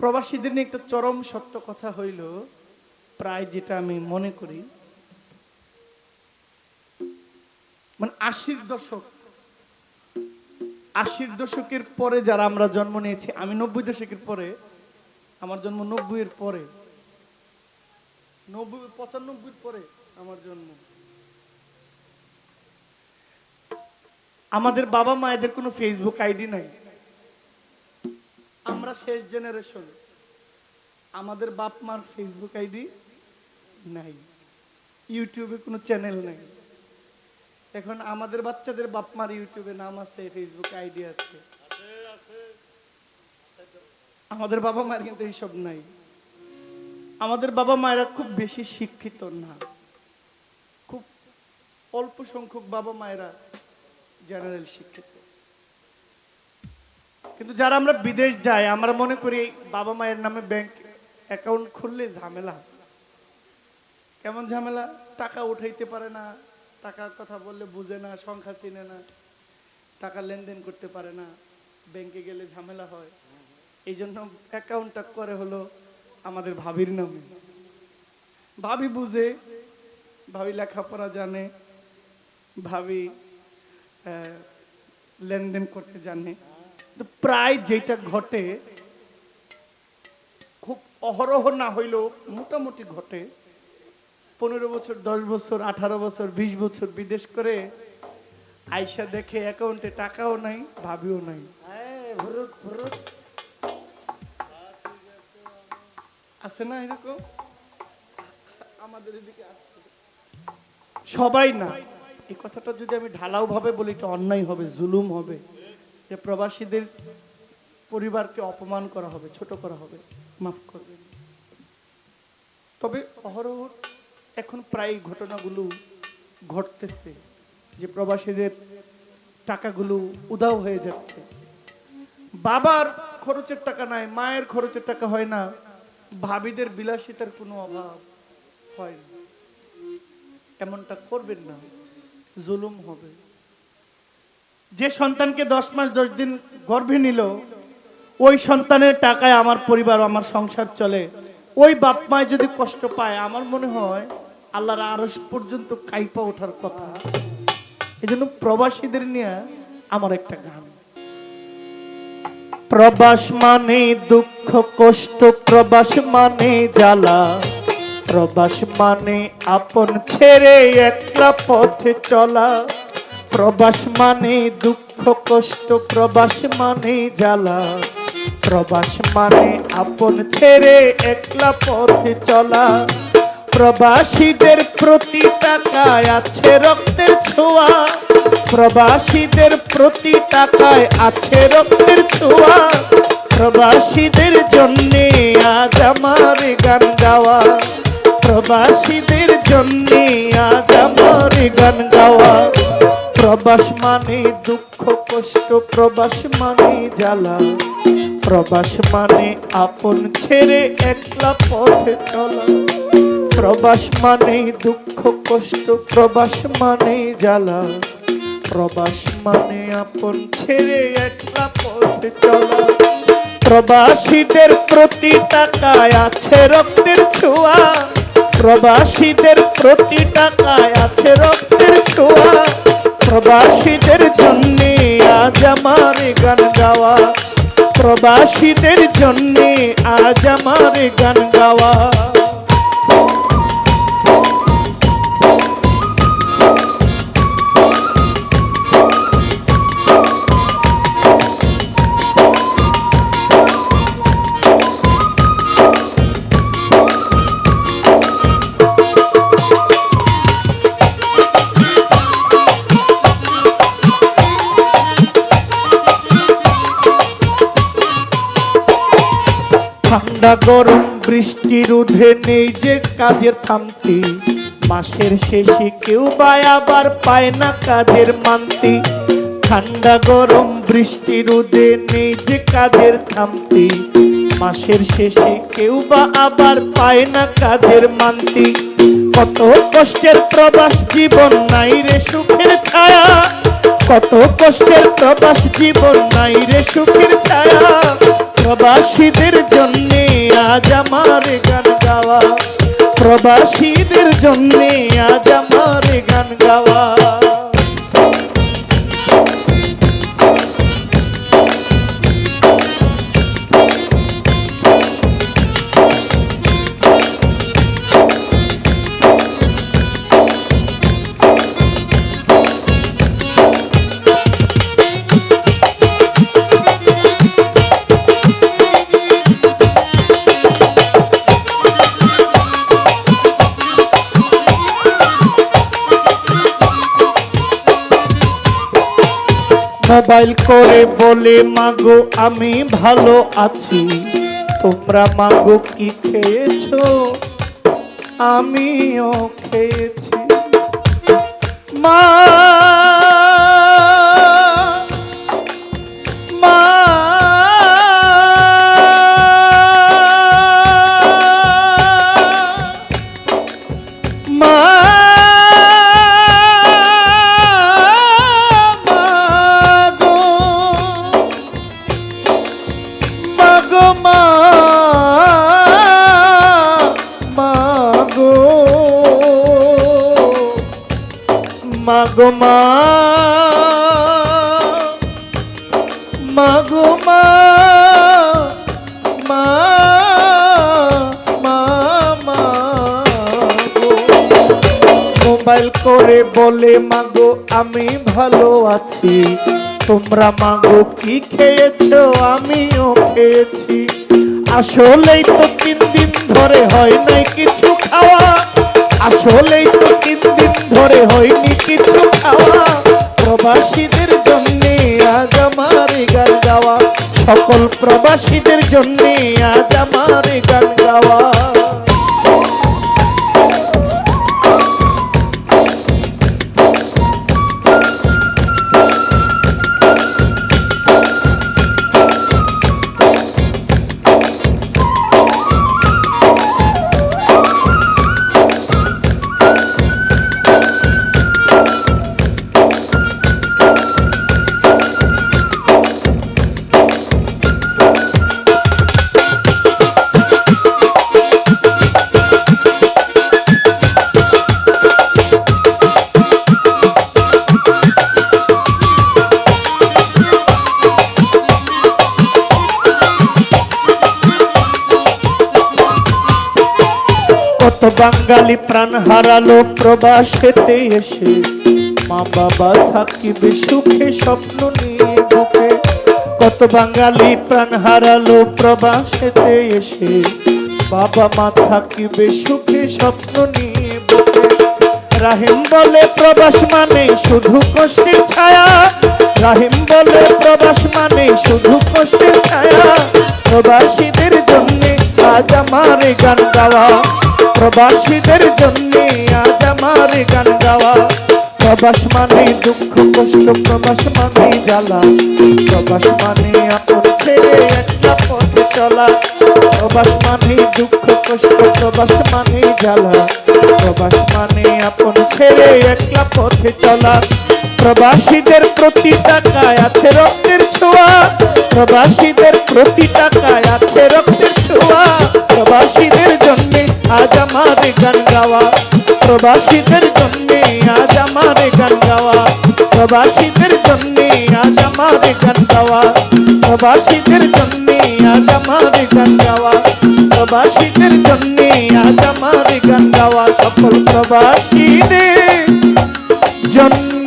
প্রবাসীদের নিয়ে একটা চরম সত্য কথা হইল, প্রায় যেটা আমি মনে করি মানে আশির দশক, আশির দশকের পরে যারা আমরা জন্ম নিয়েছি, আমি নব্বই দশকের পরে, আমার জন্ম নব্বই এর পরে, নব্বই পঁচানব্বই পরে আমার জন্ম। আমাদের বাবা মায়েদের কোনো ফেসবুক আইডি নাই। আমরা শেষ জেনারেশন আমাদের বাপ মার ফেসবুক আইডি নাই। ইউটিউবে কোনো চ্যানেল নাই। এখন আমাদের বাচ্চাদের বাপ মার ইউটিউবে নাম আছে ফেসবুক আইডি আছে। আমাদের বাবা মায়ের কিন্তু এইসব নাই। আমাদের বাবা মায়েরা খুব বেশি শিক্ষিত না। খুব অল্প সংখ্যক বাবা মায়েরা জেনারেল শিক্ষিত। কিন্তু যারা আমরা বিদেশ যাই, আমরা মনে করি বাবা মায়ের নামে ব্যাংক অ্যাকাউন্ট খুললে ঝামেলা। কেমন ঝামেলা? টাকা উঠাইতে পারে না, টাকার কথা বললে বুঝে না, সংখ্যা চিনে না, টাকা লেনদেন করতে পারে না ব্যাংকে গেলে ঝামেলা হয়। এই জন্য অ্যাকাউন্টটা করে হলো আমাদের ভাবির নামে। ভাবি বুঝে, ভাবি লেখাপড়া জানে, ভাবি লেনদেন করতে জানে। প্রায় যেটা ঘটে খুব অহরহ না হইলেও মোটামুটি ঘটে। পনেরো বছর দশ বছর আঠারো বছর বিশ বছর বিদেশ করে আইসা দেখে অ্যাকাউন্টে টাকাও নাই ভাবিও নাই। আছে না এরকম? আমাদের এদিকে সবাই না। এই কথাটা যদি আমি ঢালাও ভাবে বলি এটা অন্যায় হবে জুলুম হবে। যে প্রবাসীদের পরিবারকে অপমান করা হবে, ছোট করা হবে, মাফ করবেন তবে অহরহ এখন প্রায় ঘটনাগুলো ঘটতেছে যে প্রবাসীদের টাকাগুলো উদাও হয়ে যাচ্ছে। বাবার খরচের টাকা নাই, মায়ের খরচের টাকা হয় না, ভাবিদের বিলাসিতার কোনো অভাব হয় না। এমনটা করবেন না, জুলুম হবে। যে সন্তানকে দশ মাস, দশ দিন গর্ভে নিল, ওই সন্তানের টাকায় আমার পরিবার, আমার সংসার চলে। ওই বাপ মায় যদি কষ্ট পায়, আমার মনে হয় আল্লাহর আরস পর্যন্ত কাইপা ওঠার কথা। এই জন্য প্রবাসীদের নিয়ে আমার একটা গান। প্রবাস মানে দুঃখ, কষ্ট, প্রবাস মানে জ্বালা। প্রবাস মানে আপন ছেড়ে একলা পথে চলা। প্রবাস মানে দুঃখ, কষ্ট, প্রবাস মানে জ্বালা। প্রবাস মানে আপন ছেড়ে একলা পথে চলা। প্রবাসীদের প্রতি টাকায় আছে রক্তের ছোঁয়া। প্রবাসীদের প্রতি টাকায় আছে রক্তের ছোঁয়া। প্রবাসীদের জন্যে আজ আমার গান গাওয়া। প্রবাসীদের জন্যে আজ আমার গান গাওয়া। প্রবাস মানে দুঃখ, কষ্ট, প্রবাস মানে জ্বালা। প্রবাস মানে আপন ছেড়ে একলা পথে চলা। প্রবাস মানে দুঃখ, কষ্ট, প্রবাস মানে জ্বালা। প্রবাস মানে আপন ছেড়ে একলা পথে চলা। প্রবাসীদের প্রতি টাকায় আছে রক্তের ছোঁয়া। প্রবাসীদের প্রতি টাকায় আছে রক্তের ছোঁয়া। প্রবাসীদের জন্য আজ আমার গান গাওয়া। প্রবাসীদের জন্য আজ আমার গান গাওয়া। ঠান্ডা গরম বৃষ্টি রোধে নেই যে কাজের থামতি মাসের শেষে কেউ বা আবার পায় না কাজের মান্তি। ঠান্ডা গরম বৃষ্টি রোদে নেই যে কাজের থামতি মাসের শেষে কেউ বা আবার পায় না কাজের মান্তি। কত কষ্টের প্রবাস জীবন নাই রে সুখের ছায়া। কত কষ্টের প্রবাস জীবন নাই রে সুখের ছায়া। প্রবাসীদের জন্য আজ আমার গান গাওয়া। প্রবাসীদের জন্য আজ আমার গান গাওয়া। মোবাইল করে বলে মাগো আমি ভালো আছি। তোমরা মাগো কি খেয়েছো? আমিও খেয়েছি। মা মাগো মা মাগো মা মোবাইল করে বলে, মাগো, আমি ভালো আছি। তোমরা মাগো কি খেয়েছো? আমিও খেয়েছি। আসলেই তো তিন দিন ধরে হয় নাই কিছু খাওয়া। আসলেই তো তিন ধরে হয়নি কিছু খাওয়া। প্রবাসীদের জন্যে আজ আমার গান গাওয়া। সকল প্রবাসীদের জন্যে আজ আমার গান গাওয়া। বাঙালি প্রাণ হারালো প্রবাসেতে এসে। মা বাবা থাকিবে সুখে স্বপ্ন নিয়ে বুকে। কত বাঙালি প্রাণ হারালো প্রবাসেতে এসে। বাবা মা থাকিবে সুখে স্বপ্ন নিয়ে বুকে। রাহিম বলে প্রবাস মানে শুধু কষ্টের ছায়া। রাহিম বলে প্রবাস মানে শুধু কষ্টের ছায়া। জন্য আজ আমার গান গাওয়া। প্রবাসীদের জন্য আজ আমার গান গাওয়া। প্রবাস মানে দুঃখ, কষ্ট, প্রবাস মানে জ্বালা। প্রবাস মানে একটা পথে চলা। প্রবাস মানে দুঃখ, কষ্ট, প্রবাস মানে জ্বালা। প্রবাস মানে আপন ছেড়ে একলা পথে চলা। প্রবাসীদের প্রতি টাকায় আছে রক্তের ছোঁয়া। প্রবাসীদের প্রতি টাকায় আছে রক্তের ছোঁয়া। প্রবাসীদের জন্য আজ আমার গান গাওয়া প্রবাসীদের জন্য আজ আমার গান গাওয়া প্রবাসীদের জন্য আজ আমার গান গাওয়া প্রবাসীদের জন্য আজ আমার গান গাওয়া সকল প্রবাসীদের জন্যে